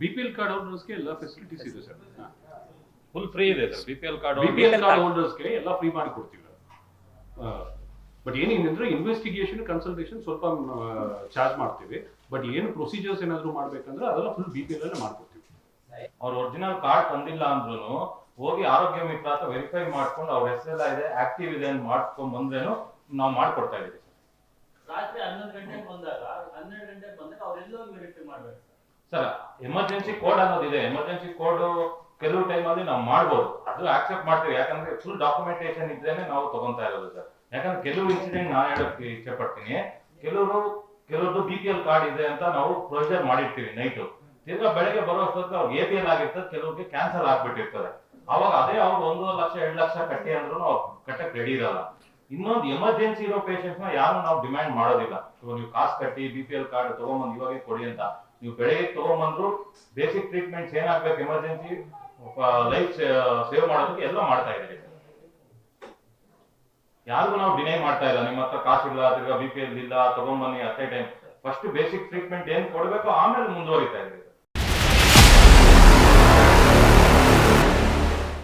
B P L card ಹೋಲ್ಡರ್ಸ್ಗೆ ಎಲ್ಲ facilities ಇದೆ ಸರ್. ಫುಲ್ ಫ್ರೀ ಇದೆ sir. B P L card B P L card ಹೋಲ್ಡರ್ಸ್ಗೆ ಎಲ್ಲ free ಮಾಡಿ ಕೊಡ್ತೀವಿ. ಬಟ್ ಏನೇನಂದ್ರೆ ಇನ್ವೆಸ್ಟಿಗೇಷನ್ ಕನ್ಸಲ್ಟೇಷನ್ ಸ್ವಲ್ಪ ಚಾರ್ಜ್ ಮಾಡ್ತೀವಿ. ಬಟ್ ಏನು ಪ್ರೊಸೀಜರ್ಸ್ ಏನಾದರೂ ಮಾಡಬೇಕಂದ್ರೆ ಅದೆಲ್ಲ ಫುಲ್ ಬಿ ಪಿ ಎಲ್ ಅಲ್ಲೇ ಮಾಡ್ಕೊಡ್ತೀವಿ. ಅವ್ರ ಒರಿಜಿನಲ್ ಕಾರ್ಡ್ ತಂದಿಲ್ಲ ಅಂದ್ರೂ ಹೋಗಿ ಆರೋಗ್ಯ ಮಿತ್ರ ಅಂತ ವೆರಿಫೈ ಮಾಡ್ಕೊಂಡು ಅವ್ರ ಹೆಸರೆಲ್ಲ ಇದೆ ಆಕ್ಟಿವ್ ಇದೆ ಅಂತ ಮಾಡ್ಕೊಂಡ್ ಬಂದ್ರೇನು ನಾವು ಮಾಡ್ಕೊಡ್ತಾ ಇದೀವಿ ರಾತ್ರಿ ಹನ್ನೊಂದು ಗಂಟೆಗೆ ಬಂದಾಗ ಹನ್ನೆರಡು ಗಂಟೆಗೆ ಬಂದಾಗ ಅವರೆಲ್ಲೋ ವೆರಿಫೈ ಮಾಡ್ಬೇಕು. ಸರ್ ಎಮರ್ಜೆನ್ಸಿ ಕೋಡ್ ಅನ್ನೋದಿದೆ. ಎಮರ್ಜೆನ್ಸಿ ಕೋಡ್ ಕೆಲವು ಟೈಮಲ್ಲಿ ನಾವು ಮಾಡ್ಬೋದು. ಅದು ಆಕ್ಸೆಪ್ಟ್ ಮಾಡ್ತೀವಿ. ಯಾಕಂದ್ರೆ ಫುಲ್ ಡಾಕ್ಯುಮೆಂಟೇಶನ್ ಇದ್ರೇನೆ ನಾವು ತಗೊಂತಾ ಇರೋದು ಸರ್. ಯಾಕಂದ್ರೆ ಕೆಲವು ಇನ್ಸಿಡೆಂಟ್ ನಾನು ಹೇಳಕ್ಕೆ ಇಷ್ಟಪಡ್ತೀನಿ. ಪಡ್ತೀನಿ ಕೆಲವರು, ಕೆಲವ್ರದ್ದು ಬಿ ಪಿ ಎಲ್ ಕಾರ್ಡ್ ಇದೆ ಅಂತ ನಾವು ಪ್ರೊಸೀಜರ್ ಮಾಡಿರ್ತೀವಿ ನೈಟು ತಿರ್ಗಾ ಬೆಳಗ್ಗೆ ಬರೋ ಅಷ್ಟೊತ್ತು ಅವ್ರು ಎ ಪಿ ಎಲ್ ಆಗಿರ್ತದೆ, ಕೆಲವ್ರಿಗೆ ಕ್ಯಾನ್ಸಲ್ ಆಗ್ಬಿಟ್ಟಿರ್ತದೆ. ಅವಾಗ ಅದೇ ಅವ್ರು ಒಂದು ಲಕ್ಷ, ಎರಡು ಲಕ್ಷ ಕಟ್ಟಿ ಅಂದ್ರು ಅವ್ರು ರೆಡಿ ಇರಲ್ಲ. ಇನ್ನೊಂದು ಎಮರ್ಜೆನ್ಸಿ ಇರೋ ಪೇಷಂಟ್ನ ಯಾರು ನಾವು ಡಿಮ್ಯಾಂಡ್ ಮಾಡೋದಿಲ್ಲ. ಸೊ ನೀವು ಕಾಸು ಕಟ್ಟಿ ಬಿ ಪಿ ಎಲ್ ಕಾರ್ಡ್ ತಗೊಂಬಂದು ಇವಾಗೇ ಕೊಡಿ ಅಂತ. ನೀವು ಬೆಳಿಗ್ಗೆ ತಗೊಂಡ್ಬಂದ್ರು ಬೇಸಿಕ್ ಟ್ರೀಟ್ಮೆಂಟ್ಸ್ ಏನಾಗ್ಬೇಕು ಎಮರ್ಜೆನ್ಸಿ ಲೈಫ್ ಸೇವ್ ಮಾಡೋದಕ್ಕೆ ಎಲ್ಲ ಮಾಡ್ತಾ ಇದ್ದಾರೆ. ಯಾರಿಗೂ ನಾವು ಡಿನೈ ಮಾಡ್ತಾ ಇಲ್ಲ. ನಿಮ್ಮ ಹತ್ರ ಕಾಸಿಲ್ಲ, ತಿರ್ಗಾ ಬಿ ಪಿ ಎಲ್ ಇಲ್ಲ, ತಗೊಂಡ್ಬನ್ನಿ at time first basic treatment ಏನ್ ಕೊಡ್ಬೇಕು ಆಮೇಲೆ ಮುಂದುವರಿತಾ ಇದ್ದೀವಿ